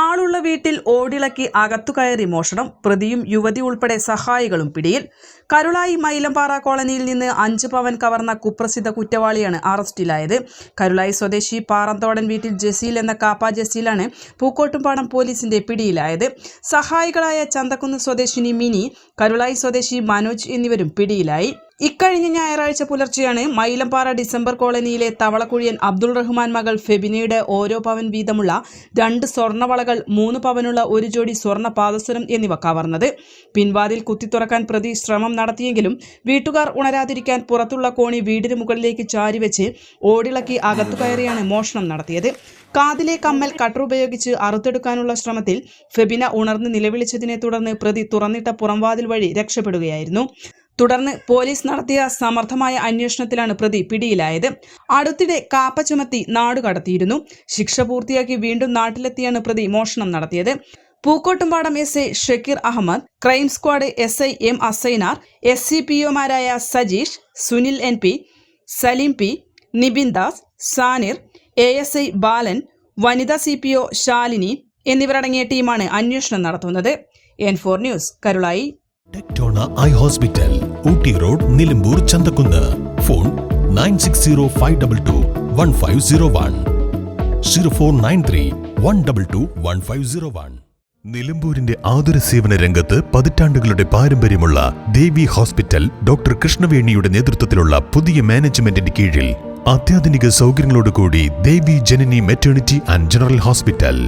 ആളുള്ള വീട്ടിൽ ഓടിളക്കി അകത്തുകയറി മോഷണം പ്രതിയും യുവതി ഉൾപ്പെടെ സഹായികളും പിടിയിൽ. കരുളായി മൈലമ്പാറ കോളനിയിൽ നിന്ന് അഞ്ച് പവൻ കവർന്ന കുപ്രസിദ്ധ കുറ്റവാളിയാണ് അറസ്റ്റിലായത്. കരുളായി സ്വദേശി പാറന്തോടൻ വീട്ടിൽ ജസീൽ എന്ന കാപ്പ ജസീലാണ് പൂക്കോട്ടുംപാടം പോലീസിന്റെ പിടിയിലായത്. സഹായികളായ ചന്തക്കുന്ന് സ്വദേശിനി മിനി കരുളായി സ്വദേശി മനോജ് എന്നിവരും പിടിയിലായി. ഇക്കഴിഞ്ഞ ഞായറാഴ്ച പുലർച്ചെയാണ് മൈലമ്പാറ ഡിസംബർ കോളനിയിലെ തവളക്കുഴിയൻ അബ്ദുൾ റഹ്മാൻ മകൾ ഫെബിനയുടെ ഓരോ പവൻ വീതമുള്ള രണ്ട് സ്വർണവളകൾ മൂന്ന് പവനുള്ള ഒരു ജോഡി സ്വർണ പാദസരം എന്നിവ കവർന്നത്. പിൻവാതിൽ കുത്തി തുറക്കാൻ പ്രതി ശ്രമം നടത്തിയെങ്കിലും വീട്ടുകാർ ഉണരാതിരിക്കാൻ പുറത്തുള്ള കോണി വീടിന് മുകളിലേക്ക് ചാരിവെച്ച് ഓടിളക്കി അകത്തു കയറിയാണ് മോഷണം നടത്തിയത്. കാതിലെ കമ്മൽ കട്ടർ ഉപയോഗിച്ച് അറുത്തെടുക്കാനുള്ള ശ്രമത്തിൽ ഫെബിന ഉണർന്ന് നിലവിളിച്ചതിനെ തുടർന്ന് പ്രതി തുറന്നിട്ട പുറംവാതിൽ വഴി രക്ഷപ്പെടുകയായിരുന്നു. തുടർന്ന് പോലീസ് നടത്തിയ സമർത്ഥമായ അന്വേഷണത്തിലാണ് പ്രതി പിടിയിലായത്. അടുത്തിടെ കാപ്പ ചുമത്തി നാടുകടത്തിയിരുന്നു ശിക്ഷ പൂർത്തിയാക്കി വീണ്ടും നാട്ടിലെത്തിയാണ് പ്രതി മോഷണം നടത്തിയത്. Pookkottumpadam S I Shakeer Ahammed crime squad S I M Asainar S C P ഒമാരായ Sajeesh Sunil N P Saleem P Nibin Das Sanir A S I Balan വനിതാ സി പി ഒ ശാലിനി എന്നിവരടങ്ങിയ ടീമാണ് അന്വേഷണം നടത്തുന്നത്. N four news Karulai. Tectona eye hospital Ooty road Nilambur Chanthakkunnu phone nine six zero five double two one five zero one zero four nine three one double two one five zero one നിലമ്പൂരിന്റെ ആതുര സേവന രംഗത്ത് പതിറ്റാണ്ടുകളുടെ പാരമ്പര്യമുള്ള ദേവി hospital doctor കൃഷ്ണവേണിയുടെ നേതൃത്വത്തിലുള്ള പുതിയ മാനേജ്മെന്റിന്റെ കീഴിൽ അത്യാധുനിക സൗകര്യങ്ങളോടുകൂടി Devi Janani maternity and general hospital.